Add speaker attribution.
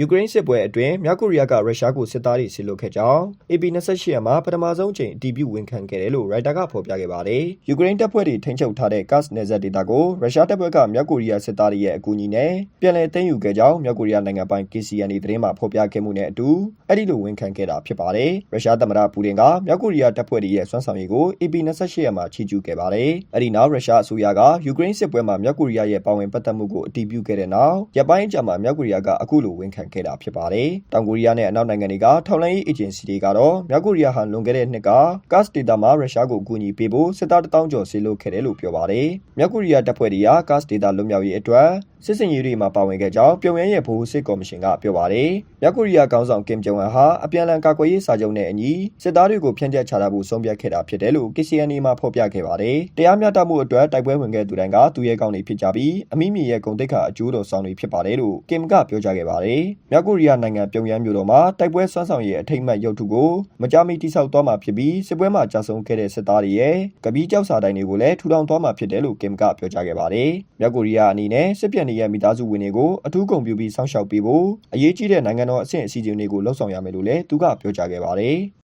Speaker 1: ယူကရိန်းစစ်ပွဲအတွင်းမြောက်ကိုရီးယားကရုရှားကိုစစ်သားတွေဆစ်လွတ်ခဲ့ကြောင်း AP28 ရက်မှာပထမဆုံးအကြိမ်အတည်ပြုဝန်ခံခဲ့တယ်လို့ရိုက်တာကဖော်ပြခဲ့ပါတယ်။ယူကရိန်းတပ်ဖွဲ့တွေထိန်းချုပ်ထားတဲ့ Kursk နယ်စပ်ဒေသကိုရုရှားတပ်ဖွဲ့ကမြောက်ကိုရီးယားစစ်သားတွေရဲ့အကူအညီနဲ့ပြန်လည်သိမ်းယူခဲ့ကြောင်းမြောက်ကိုရီးယားနိုင်ငံပိုင် KCNA သတင်းမှာဖော်ပြခဲ့မှုနဲ့အတူအဲ့ဒီလိုဝန်ခံခဲ့တာဖြစ်ပါတယ်။ရုရှားသမ္မတပူတင်ကမြောက်ကိုရီးယားတပ်ဖွဲ့တွေရဲ့စွမ်းဆောင်ရည်ကို AP28 ရက်မှာချီးကျူးခဲ့ပါတယ်။အဲ့ဒီနောက်ရုရှားအစိုးရကယူကရိန်းစစ်ပွဲမှာမြောက်ကိုရီးယားရဲ့ပါဝင်ပတ်သက်မှုကိုအတည်ပြုခဲ့တဲ့နောက်ရပ်ပိုင်းအကြာမှာမြောက်ကိုရီးယားကအခုလိုဝန်ခံခဲ့တာဖြစ်ပါတယ်။တောင်ကိုရီးယားနဲ့အနောက်နိုင်ငံတွေကထောက်လှမ်းရေးအေဂျင်စီတွေကတော့မြောက်ကိုရီးယားဟာလွန်ခဲ့တဲ့နှစ်က Gas Data မှာရုရှားကိုအကူအညီပေးဖို့စစ်သား1000ကျော်ဆေးလို့ခဲ့တယ်လို့ပြောပါတယ်။မြောက်ကိုရီးယားတပ်ဖွဲ့တွေက Gas Data လွတ်မြောက်ရေးအတွက်စစ်စင်ရေးတွေမှာပါဝင်ခဲ့ကြောင်းပြုံယမ်းရဲ့ဗဟိုစစ်ကော်မရှင်ကပြောပါတယ်။မြောက်ကိုရီးယားခေါင်းဆောင်ကင်ဂျုံအန်ဟာအပြန်အလှန်ကာကွယ်ရေးစာချုပ်နဲ့အညီစစ်သားတွေကိုဖြန့်ကျက်ချထားဖို့ဆုံးဖြတ်ခဲ့တာဖြစ်တယ်လို့ KCNA မှာဖော်ပြခဲ့ပါတယ်။တရားမျှတမှုအတွက်တိုက်ပွဲဝင်ခဲ့သူတိုင်းကသူရဲကောင်းတွေဖြစ်ကြပြီးအမိမြေရဲ့ဂုဏ်သိက္ခာအကျိုးတော်ဆောင်တွေဖြစ်ပါတယ်လို့ကင်ကပြောကြားခဲ့ပါတယ်။မြောက်ကိုရီးယားနိုင်ငံပြုံယမ်းမြို့တော်မှာတိုက်ပွဲဆွမ်းဆောင်ရေးအထိတ်အမှတ်ရုပ်ထုကိုမကြာမီတိစောက်သွားမှာဖြစ်ပြီးစစ်ပွဲမှာကြာဆုံးခဲ့တဲ့စစ်သားတွေရဲ့ကပီးကြောက်စာတိုင်တွေကိုလည်းထူထောင်သွားမှာဖြစ်တယ်လို့ကင်ကပြောကြားခဲ့ပါတယ်။မြောက်ကိုရီးယားအနေနဲ့စစ်ပြန်တွေရဲ့မိသားစုဝင်တွေကိုအထူးဂုဏ်ပြုပြီးစောင့်ရှောက်ပေးဖို့အရေးကြီးတဲ့နိုင်ငံတော်အဆင့်အစည်းအဝေးတွေကိုလှုံ့ဆော်ရမယ်လို့လည်းသူကပြောကြားခဲ့ပါတယ်။